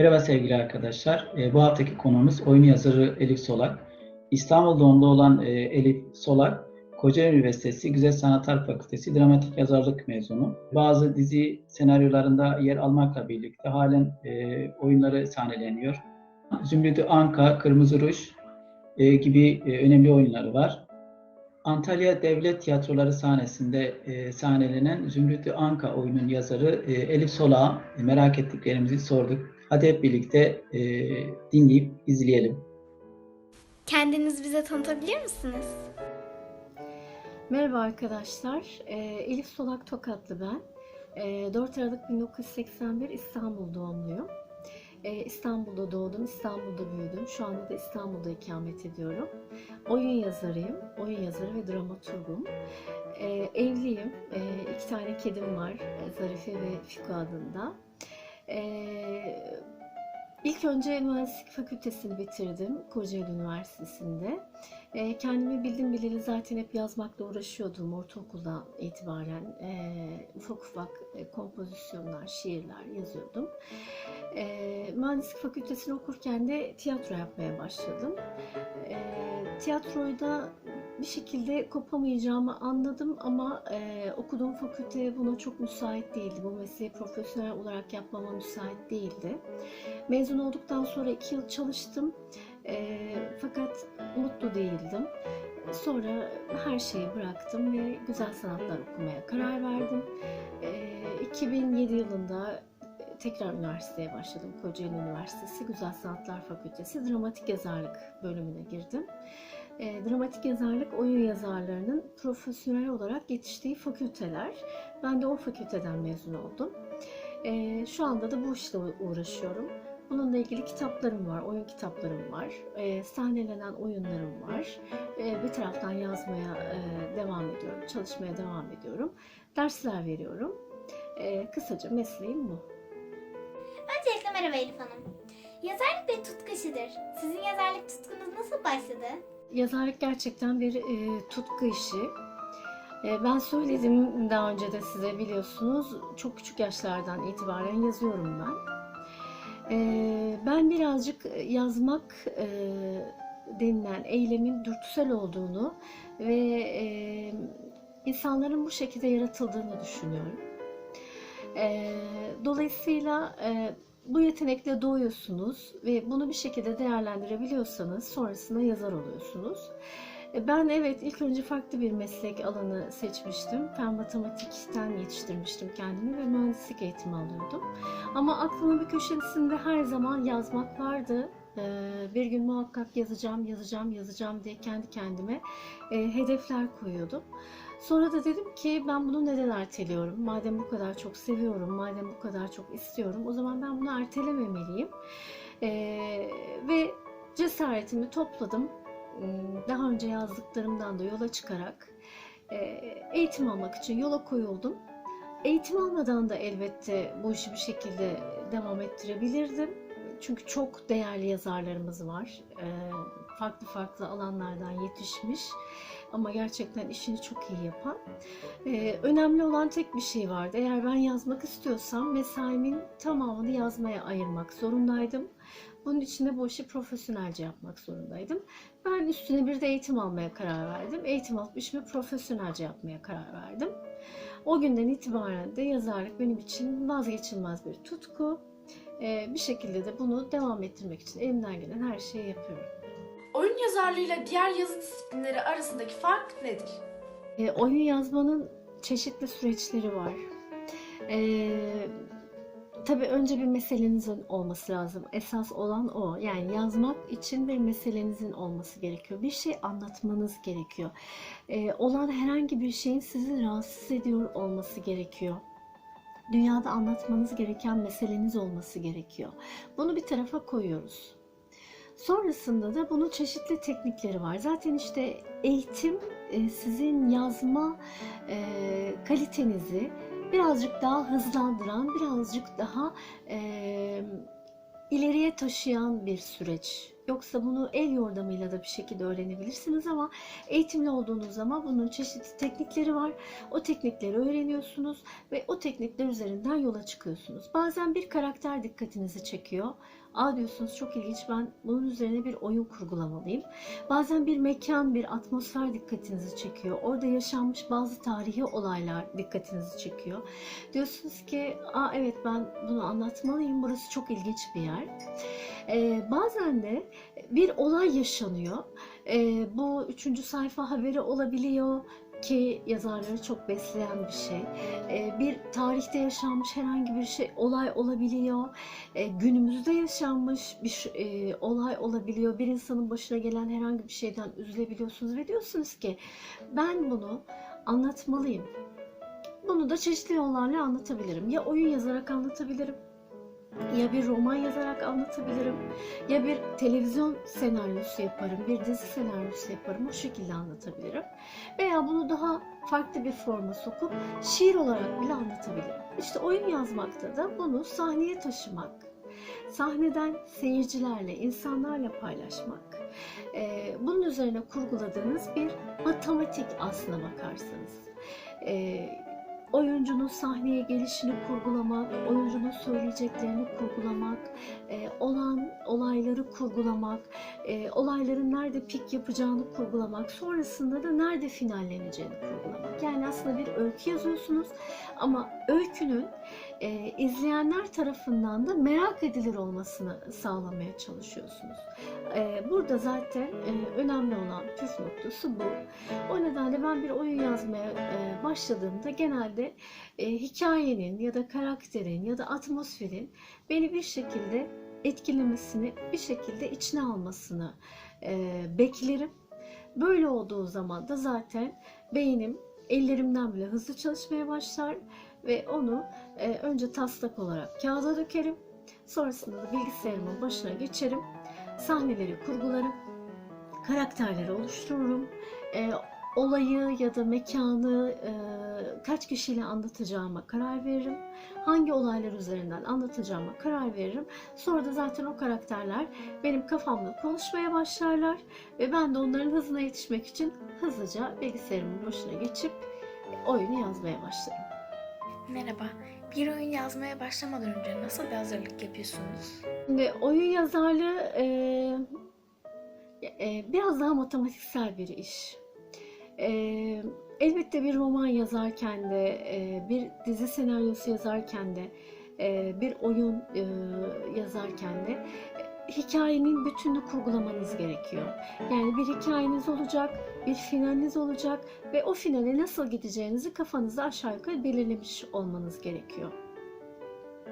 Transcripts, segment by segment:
Merhaba sevgili arkadaşlar. E, bu haftaki konuğumuz oyun yazarı Elif Solak. İstanbul doğumlu olan e, Elif Solak, Kocaeli Üniversitesi Güzel Sanatlar Fakültesi Dramatik Yazarlık mezunu. Bazı dizi senaryolarında yer almakla birlikte halen e, oyunları sahneleniyor. Zümrüdü Anka, Kırmızı Ruj e, gibi önemli oyunları var. Antalya Devlet Tiyatroları sahnesinde e, sahnelenen Zümrüdü Anka oyunun yazarı e, Elif Solak'a merak ettiklerimizi sorduk. Hadi hep birlikte e, dinleyip izleyelim. Kendinizi bize tanıtabilir misiniz? Merhaba arkadaşlar, Ee, Elif Solak Tokatlı ben. Ee, 4 Aralık 1981 İstanbul doğumluyum. Ee, İstanbul'da doğdum, İstanbul'da büyüdüm. Şu anda da İstanbul'da ikamet ediyorum. Oyun yazarıyım, oyun yazarı ve dramaturgum. Ee, evliyim, Ee, iki tane kedim var, Zarife ve Fiko adında. Ee, ilk önce mühendislik fakültesini bitirdim Kocaeli Üniversitesi'nde. E, kendimi bildim bileli zaten hep yazmakla uğraşıyordum ortaokuldan itibaren. E, ufak ufak e, kompozisyonlar, şiirler yazıyordum. E, mühendislik fakültesini okurken de tiyatro yapmaya başladım. E, tiyatroyu da bir şekilde kopamayacağımı anladım ama e, okuduğum fakülte buna çok müsait değildi. Bu mesleği profesyonel olarak yapmama müsait değildi. Mezun olduktan sonra iki yıl çalıştım. E, fakat mutlu değildim. Sonra her şeyi bıraktım ve güzel sanatlar okumaya karar verdim. E, 2007 yılında tekrar üniversiteye başladım. Kocaeli Üniversitesi Güzel Sanatlar Fakültesi Dramatik Yazarlık bölümüne girdim. E, dramatik yazarlık oyun yazarlarının profesyonel olarak yetiştiği fakülteler. Ben de o fakülteden mezun oldum. E, şu anda da bu işle uğraşıyorum. Bununla ilgili kitaplarım var, oyun kitaplarım var, e, sahnelenen oyunlarım var. E, bir taraftan yazmaya e, devam ediyorum, çalışmaya devam ediyorum. Dersler veriyorum. E, kısaca mesleğim bu. Öncelikle merhaba Elif Hanım. Yazarlık bir tutku işidir. Sizin yazarlık tutkunuz nasıl başladı? Yazarlık gerçekten bir e, tutku işi. E, ben söyledim daha önce de size biliyorsunuz. Çok küçük yaşlardan itibaren yazıyorum ben. E, ben birazcık yazmak e, denilen eylemin dürtüsel olduğunu ve e, insanların bu şekilde yaratıldığını düşünüyorum. E, dolayısıyla e, bu yetenekle doğuyorsunuz ve bunu bir şekilde değerlendirebiliyorsanız sonrasında yazar oluyorsunuz. E, Ben evet ilk önce farklı bir meslek alanı seçmiştim. Fen matematikten yetiştirmiştim kendimi ve mühendislik eğitimi alıyordum. Ama aklımın bir köşesinde her zaman yazmak vardı. Ee, Bir gün muhakkak yazacağım, yazacağım, yazacağım diye kendi kendime e, hedefler koyuyordum. Sonra da dedim ki ben bunu neden erteliyorum? Madem bu kadar çok seviyorum, madem bu kadar çok istiyorum, o zaman ben bunu ertelememeliyim. Ee, ve cesaretimi topladım. Daha önce yazdıklarımdan da yola çıkarak eğitim almak için yola koyuldum. Eğitim almadan da elbette bu işi bir şekilde devam ettirebilirdim. Çünkü çok değerli yazarlarımız var. Farklı farklı alanlardan yetişmiş ama gerçekten işini çok iyi yapan. Ee, önemli olan tek bir şey vardı. Eğer ben yazmak istiyorsam mesaimin tamamını yazmaya ayırmak zorundaydım. Bunun için de bu işi profesyonelce yapmak zorundaydım. Ben üstüne bir de eğitim almaya karar verdim. Eğitim alıp işimi profesyonelce yapmaya karar verdim. O günden itibaren de yazarlık benim için vazgeçilmez bir tutku. Ee, bir şekilde de bunu devam ettirmek için elimden gelen her şeyi yapıyorum. Oyun yazarlığıyla diğer yazı disiplinleri arasındaki fark nedir? E, oyun yazmanın çeşitli süreçleri var. E, tabii önce bir meselenizin olması lazım. Esas olan o. Yani yazmak için bir meselenizin olması gerekiyor. Bir şey anlatmanız gerekiyor. E, olan herhangi bir şeyin sizi rahatsız ediyor olması gerekiyor. Dünyada anlatmanız gereken meseleniz olması gerekiyor. Bunu bir tarafa koyuyoruz. Sonrasında da bunun çeşitli teknikleri var. Zaten işte eğitim e, sizin yazma e, kalitenizi birazcık daha hızlandıran, birazcık daha e, ileriye taşıyan bir süreç. Yoksa bunu el yordamıyla da bir şekilde öğrenebilirsiniz ama eğitimli olduğunuz zaman bunun çeşitli teknikleri var. O teknikleri öğreniyorsunuz ve o teknikler üzerinden yola çıkıyorsunuz. Bazen bir karakter dikkatinizi çekiyor. Aa diyorsunuz çok ilginç ben bunun üzerine bir oyun kurgulamalıyım. Bazen bir mekan, bir atmosfer dikkatinizi çekiyor. Orada yaşanmış bazı tarihi olaylar dikkatinizi çekiyor. Diyorsunuz ki aa evet ben bunu anlatmalıyım burası çok ilginç bir yer. Ee, bazen de bir olay yaşanıyor. Ee, bu üçüncü sayfa haberi olabiliyor ki yazarları çok besleyen bir şey. Ee, bir tarihte yaşanmış herhangi bir şey olay olabiliyor. Ee, günümüzde yaşanmış bir e, olay olabiliyor. Bir insanın başına gelen herhangi bir şeyden üzülebiliyorsunuz ve diyorsunuz ki ben bunu anlatmalıyım. Bunu da çeşitli yollarla anlatabilirim. Ya oyun yazarak anlatabilirim ya bir roman yazarak anlatabilirim ya bir televizyon senaryosu yaparım, bir dizi senaryosu yaparım, o şekilde anlatabilirim. Veya bunu daha farklı bir forma sokup şiir olarak bile anlatabilirim. İşte oyun yazmakta da bunu sahneye taşımak, sahneden seyircilerle, insanlarla paylaşmak, bunun üzerine kurguladığınız bir matematik aslına bakarsanız. Oyuncunun sahneye gelişini kurgulamak, oyuncunun söyleyeceklerini kurgulamak, e, olan olayları kurgulamak, e, olayların nerede pik yapacağını kurgulamak, sonrasında da nerede finalleneceğini kurgulamak. Yani aslında bir öykü yazıyorsunuz ama öykünün e, izleyenler tarafından da merak edilir olmasını sağlamaya çalışıyorsunuz. E, burada zaten e, önemli olan püf noktası bu. O nedenle ben bir oyun yazmaya e, başladığımda genelde e, hikayenin ya da karakterin ya da atmosferin beni bir şekilde etkilemesini, bir şekilde içine almasını e, beklerim. Böyle olduğu zaman da zaten beynim ellerimden bile hızlı çalışmaya başlar ve onu e, önce taslak olarak kağıda dökerim. Sonrasında da bilgisayarımın başına geçerim. Sahneleri kurgularım. Karakterleri oluştururum. E, olayı ya da mekanı e, kaç kişiyle anlatacağıma karar veririm. Hangi olaylar üzerinden anlatacağıma karar veririm. Sonra da zaten o karakterler benim kafamda konuşmaya başlarlar ve ben de onların hızına yetişmek için hızlıca bilgisayarımın başına geçip oyunu yazmaya başlarım. Merhaba. Bir oyun yazmaya başlamadan önce nasıl bir hazırlık yapıyorsunuz? Şimdi oyun yazarlığı e, e, biraz daha matematiksel bir iş. E, elbette bir roman yazarken de, e, bir dizi senaryosu yazarken de, e, bir oyun e, yazarken de e, hikayenin bütününü kurgulamanız gerekiyor. Yani bir hikayeniz olacak, bir finaliniz olacak ve o finale nasıl gideceğinizi kafanızda aşağı yukarı belirlemiş olmanız gerekiyor.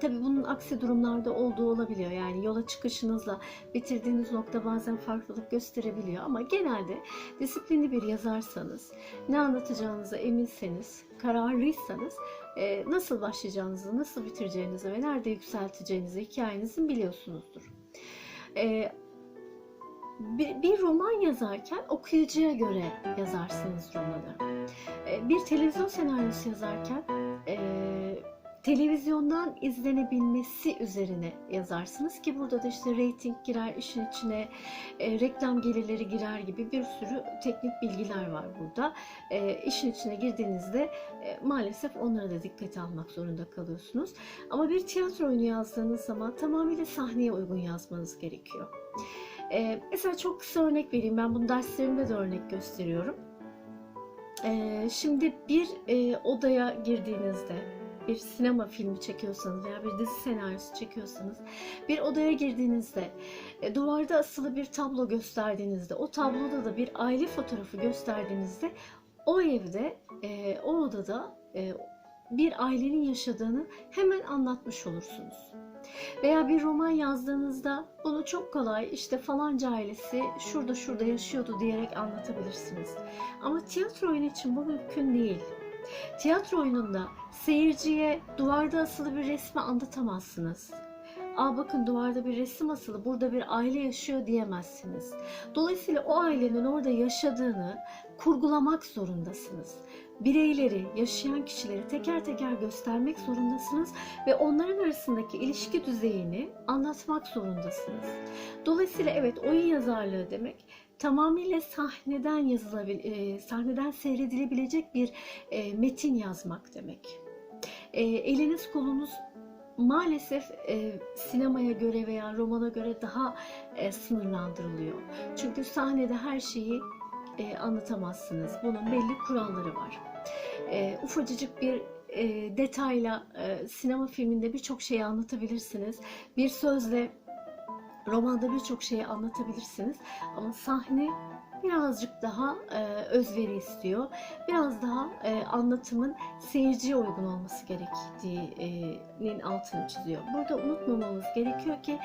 Tabii bunun aksi durumlarda olduğu olabiliyor. Yani yola çıkışınızla bitirdiğiniz nokta bazen farklılık gösterebiliyor. Ama genelde disiplinli bir yazarsanız, ne anlatacağınıza eminseniz, kararlıysanız e, nasıl başlayacağınızı, nasıl bitireceğinizi ve nerede yükselteceğinizi hikayenizin biliyorsunuzdur. E, bir, bir roman yazarken okuyucuya göre yazarsınız romanı. E, bir televizyon senaryosu yazarken e, televizyondan izlenebilmesi üzerine yazarsınız ki burada da işte reyting girer işin içine, e, reklam gelirleri girer gibi bir sürü teknik bilgiler var burada. E, işin içine girdiğinizde e, maalesef onlara da dikkate almak zorunda kalıyorsunuz. Ama bir tiyatro oyunu yazdığınız zaman tamamıyla sahneye uygun yazmanız gerekiyor. E, mesela çok kısa örnek vereyim. Ben bunu derslerimde de örnek gösteriyorum. E, şimdi bir e, odaya girdiğinizde bir sinema filmi çekiyorsanız veya bir dizi senaryosu çekiyorsanız bir odaya girdiğinizde e, duvarda asılı bir tablo gösterdiğinizde o tabloda da bir aile fotoğrafı gösterdiğinizde o evde o odada bir ailenin yaşadığını hemen anlatmış olursunuz. Veya bir roman yazdığınızda bunu çok kolay işte falanca ailesi şurada şurada yaşıyordu diyerek anlatabilirsiniz. Ama tiyatro oyunu için bu mümkün değil. Tiyatro oyununda seyirciye duvarda asılı bir resmi anlatamazsınız. Aa bakın duvarda bir resim asılı, burada bir aile yaşıyor diyemezsiniz. Dolayısıyla o ailenin orada yaşadığını kurgulamak zorundasınız. Bireyleri, yaşayan kişileri teker teker göstermek zorundasınız ve onların arasındaki ilişki düzeyini anlatmak zorundasınız. Dolayısıyla evet oyun yazarlığı demek tamamıyla sahneden yazılabil, e, sahneden seyredilebilecek bir e, metin yazmak demek. E, eliniz kolunuz maalesef e, sinemaya göre veya romana göre daha e, sınırlandırılıyor. Çünkü sahnede her şeyi e, anlatamazsınız. Bunun belli kuralları var. E, ufacıcık bir e, detayla e, sinema filminde birçok şeyi anlatabilirsiniz. Bir sözle romanda birçok şeyi anlatabilirsiniz. Ama sahne birazcık daha e, özveri istiyor. Biraz daha e, anlatımın seyirciye uygun olması gerektiğinin altını çiziyor. Burada unutmamamız gerekiyor ki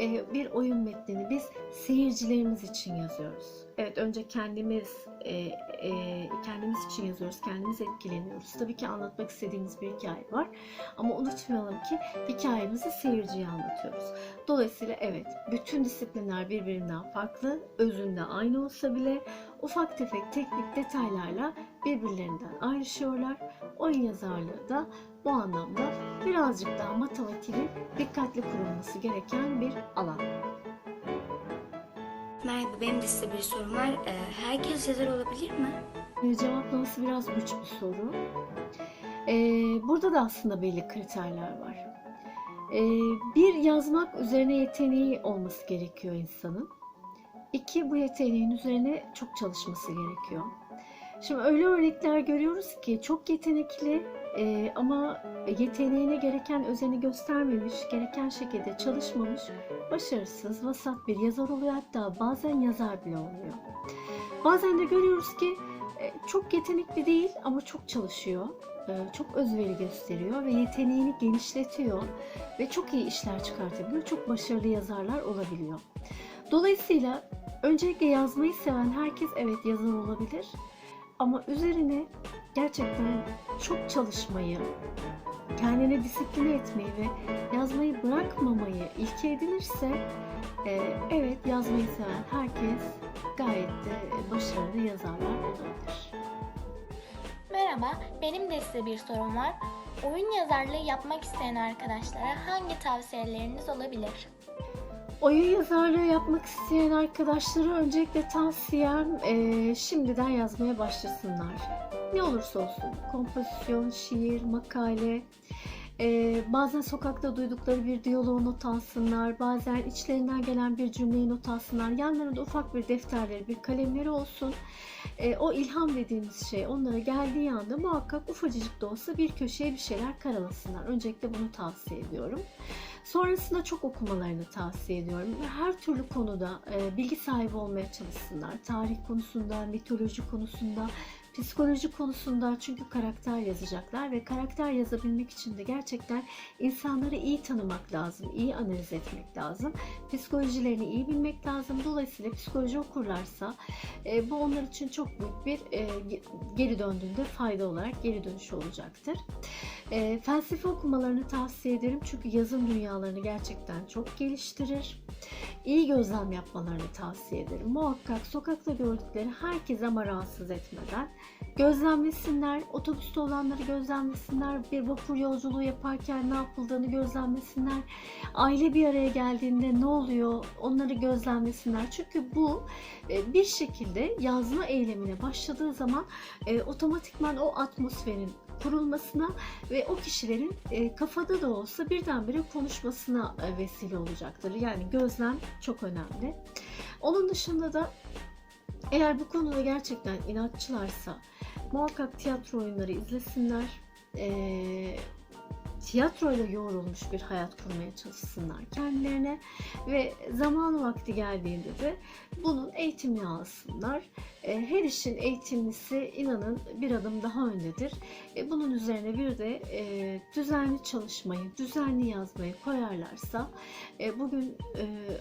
e, bir oyun metnini biz seyircilerimiz için yazıyoruz. Evet önce kendimiz e, kendimiz için yazıyoruz, kendimiz etkileniyoruz. Tabii ki anlatmak istediğimiz bir hikaye var. Ama unutmayalım ki hikayemizi seyirciye anlatıyoruz. Dolayısıyla evet bütün disiplinler birbirinden farklı, özünde aynı olsa bile ufak tefek teknik detaylarla birbirlerinden ayrışıyorlar. Oyun yazarlığı da bu anlamda birazcık daha matematiğin dikkatli kurulması gereken bir alan. Merhaba, benim de size bir sorum var. Ee, herkes yazar olabilir mi? E, Cevaplaması biraz güç bir soru. E, burada da aslında belli kriterler var. E, bir yazmak üzerine yeteneği olması gerekiyor insanın. İki bu yeteneğin üzerine çok çalışması gerekiyor. Şimdi öyle örnekler görüyoruz ki çok yetenekli e, ama yeteneğine gereken özeni göstermemiş, gereken şekilde çalışmamış, başarısız, vasat bir yazar oluyor. Hatta bazen yazar bile olmuyor. Bazen de görüyoruz ki e, çok yetenekli değil ama çok çalışıyor. e, Çok özveri gösteriyor ve yeteneğini genişletiyor ve çok iyi işler çıkartabiliyor. Çok başarılı yazarlar olabiliyor. Dolayısıyla öncelikle yazmayı seven herkes evet yazar olabilir. Ama üzerine gerçekten çok çalışmayı, kendine disipline etmeyi ve yazmayı bırakmamayı ilke edinirse e, evet yazmayı seven herkes gayet de başarılı yazarlar olabilir. Merhaba, benim de size bir sorum var. Oyun yazarlığı yapmak isteyen arkadaşlara hangi tavsiyeleriniz olabilir? Oyun yazarlığı yapmak isteyen arkadaşlara öncelikle tavsiyem eee, şimdiden yazmaya başlasınlar. Ne olursa olsun, kompozisyon, şiir, makale, eee, bazen sokakta duydukları bir diyaloğu not alsınlar, bazen içlerinden gelen bir cümleyi not alsınlar. Yanlarında ufak bir defterleri, bir kalemleri olsun. Eee, o ilham dediğimiz şey onlara geldiği anda muhakkak ufacıcık da olsa bir köşeye bir şeyler karalasınlar. Öncelikle bunu tavsiye ediyorum. Sonrasında çok okumalarını tavsiye ediyorum. Her türlü konuda e, bilgi sahibi olmaya çalışsınlar. Tarih konusunda, mitoloji konusunda, psikoloji konusunda çünkü karakter yazacaklar ve karakter yazabilmek için de gerçekten insanları iyi tanımak lazım, iyi analiz etmek lazım. Psikolojilerini iyi bilmek lazım. Dolayısıyla psikoloji okurlarsa e, bu onlar için çok büyük bir e, ge- geri döndüğünde fayda olarak geri dönüş olacaktır. E, felsefe okumalarını tavsiye ederim çünkü yazım dünyalarını gerçekten çok geliştirir. İyi gözlem yapmalarını tavsiye ederim. Muhakkak sokakta gördükleri herkese ama rahatsız etmeden gözlemlesinler, otobüste olanları gözlemlesinler, bir vapur yolculuğu yaparken ne yapıldığını gözlemlesinler, aile bir araya geldiğinde ne oluyor onları gözlemlesinler. Çünkü bu e, bir şekilde yazma eylemine başladığı zaman e, otomatikman o atmosferin kurulmasına ve o kişilerin e, kafada da olsa birdenbire konuşmasına e, vesile olacaktır. Yani gözlem çok önemli. Onun dışında da eğer bu konuda gerçekten inatçılarsa muhakkak tiyatro oyunları izlesinler. E, tiyatroyla yoğrulmuş bir hayat kurmaya çalışsınlar kendilerine ve zamanı vakti geldiğinde de bunun eğitimini alsınlar. E, Her işin eğitimlisi inanın bir adım daha öndedir. E, Bunun üzerine bir de e, düzenli çalışmayı, düzenli yazmayı koyarlarsa bugün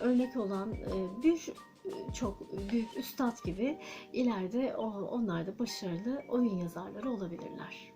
örnek olan bir çok büyük üstad gibi ileride onlar da başarılı oyun yazarları olabilirler.